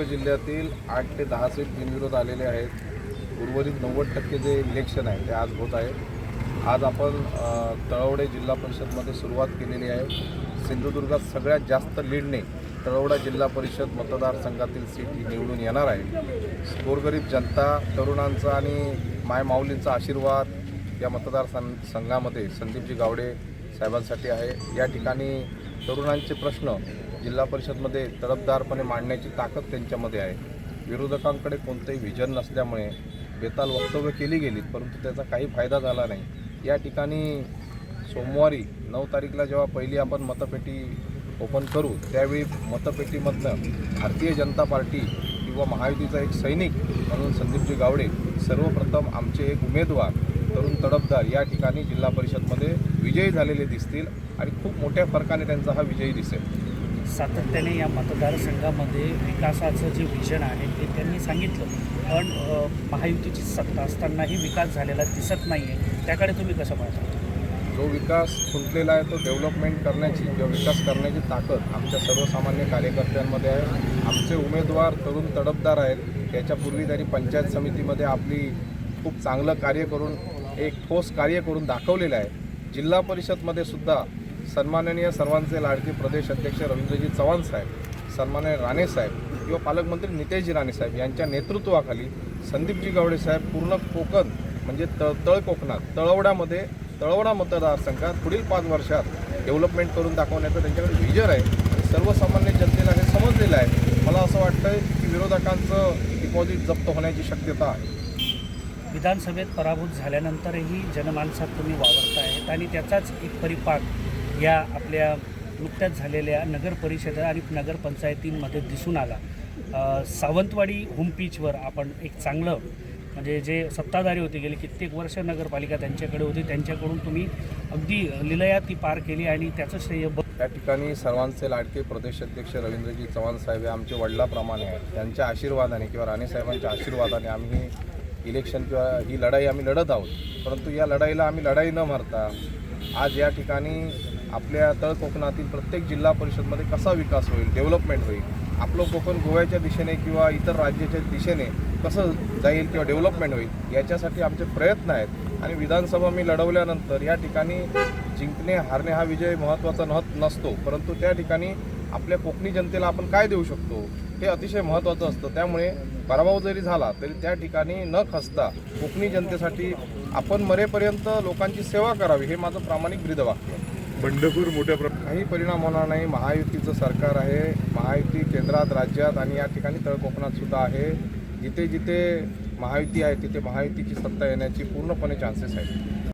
सिंधुदुर्ग जिल्ह्यातील आठ ते दहा सीट बिनविरोध आलेले आहेत. उर्वरित नव्वद टक्के जे इलेक्शन आहे ते आज होत आहे आज आपण तळवडे जिल्हा परिषदमध्ये सुरुवात केलेली आहे. सिंधुदुर्गात सगळ्यात जास्त लीडने तळवडा जिल्हा परिषद मतदारसंघातील सीट ही निवडून येणार आहे. गोरगरीब जनता तरुणांचा आणि माय माऊलींचा आशीर्वाद या मतदार सं संघामध्ये संदीपजी गावडे साहेबांसाठी आहे. या ठिकाणी तरुणांचे प्रश्न जिल्हा परिषदमध्ये तडफदारपणे मांडण्याची ताकद त्यांच्यामध्ये आहे. विरोधकांकडे कोणतंही व्हिजन नसल्यामुळे बेताल वक्तव्य केली गेलीत परंतु त्याचा काही फायदा झाला नाही. या ठिकाणी सोमवारी नऊ तारीखला जेव्हा पहिली आपण मतपेटी ओपन करू त्यावेळी मतपेटीमधनं भारतीय जनता पार्टी किंवा महायुतीचा एक सैनिक म्हणून संदीपजी गावडे सर्वप्रथम आमचे एक उमेदवार तरुण तडफदार या ठिकाणी जिल्हा परिषदमध्ये विजयी झालेले दिसतील आणि खूप मोठ्या फरकाने त्यांचा हा विजयी दिसेल. सातत्याने या मतदारसंघामध्ये विकासाचं जे विजन आहे ते त्यांनी सांगितलं. पण महायुतीची सत्ता असतानाही विकास झालेला दिसत नाही आहे त्याकडे तुम्ही कसं पाहता? जो विकास खुंटलेला आहे तो डेव्हलपमेंट करण्याची किंवा विकास करण्याची ताकद आमच्या सर्वसामान्य कार्यकर्त्यांमध्ये आहे. आमचे उमेदवार तरुण तडफदार आहेत. याच्यापूर्वी त्यांनी पंचायत समितीमध्ये आपली खूप चांगलं कार्य करून एक ठोस कार्य करून दाखवलेलं आहे. जिल्हा परिषदमध्ये सुद्धा सन्माननीय सर्वांचे लाडके प्रदेश अध्यक्ष रवींद्रजी चव्हाण साहेब सन्माननीय राणे साहेब किंवा पालकमंत्री नितेशजी राणे साहेब यांच्या नेतृत्वाखाली संदीपजी गावडे साहेब पूर्ण कोकण म्हणजे तळ तळ कोकणात तळवड्यामध्ये तळवडा मतदारसंघात पुढील पाच वर्षात डेव्हलपमेंट करून दाखवण्याचं त्यांच्याकडे विजर आहे. सर्वसामान्य जनतेला हे समजलेलं आहे. मला असं वाटतं की विरोधकांचं डिपॉझिट जप्त होण्याची शक्यता आहे. विधानसभेत पराभूत झाल्यानंतरही जनमानसात तुम्ही वावरत आहेत आणि त्याचाच एक परिपाक या आपल्या नुकत्याच झालेल्या नगर परिषद आणि नगरपंचायतींमध्ये दिसून आला. सावंतवाडी होमपीचवर आपण एक चांगलं म्हणजे जे सत्ताधारी होते गेले कित्येक वर्ष नगरपालिका त्यांच्याकडे होती त्यांच्याकडून तुम्ही अगदी लिलया ती पार केली आणि त्याचं श्रेय त्या ठिकाणी सर्वांचे लाडके प्रदेश अध्यक्ष रवींद्रजी चव्हाण साहेब हे आमचे वडिलाप्रमाणे आहेत. त्यांच्या आशीर्वादाने किंवा राणे साहेबांच्या आशीर्वादाने आम्ही इलेक्शन किंवा ही लढाई आम्ही लढत आहोत. परंतु या लढाईला आम्ही लढाई न मारता आज या ठिकाणी आपल्या तळ कोकणातील प्रत्येक जिल्हा परिषदमध्ये कसा विकास होईल डेव्हलपमेंट होईल आपलं कोकण गोव्याच्या दिशेने किंवा इतर राज्याच्या दिशेने कसं जाईल किंवा डेव्हलपमेंट होईल याच्यासाठी आमचे प्रयत्न आहेत. आणि विधानसभा मी लढवल्यानंतर या ठिकाणी जिंकणे हारणे हा विजय महत्त्वाचा नहत नसतो. परंतु त्या ठिकाणी आपल्या कोकणी जनतेला आपण काय देऊ शकतो हे अतिशय महत्त्वाचं असतं. त्यामुळे पराभव जरी झाला तरी त्या ठिकाणी न खसता कोकणी जनतेसाठी आपण मरेपर्यंत लोकांची सेवा करावी हे माझं प्रामाणिक ब्रीदवाक्य आहे. बंडखोर मोठ्या प्रमाणात. काही परिणाम होणार नाही. महायुतीचं सरकार आहे. महायुती केंद्रात राज्यात आणि या ठिकाणी तळकोकणात सुद्धा आहे. जिथे जिथे महायुती आहे तिथे महायुतीची सत्ता येण्याची पूर्णपणे चान्सेस आहेत.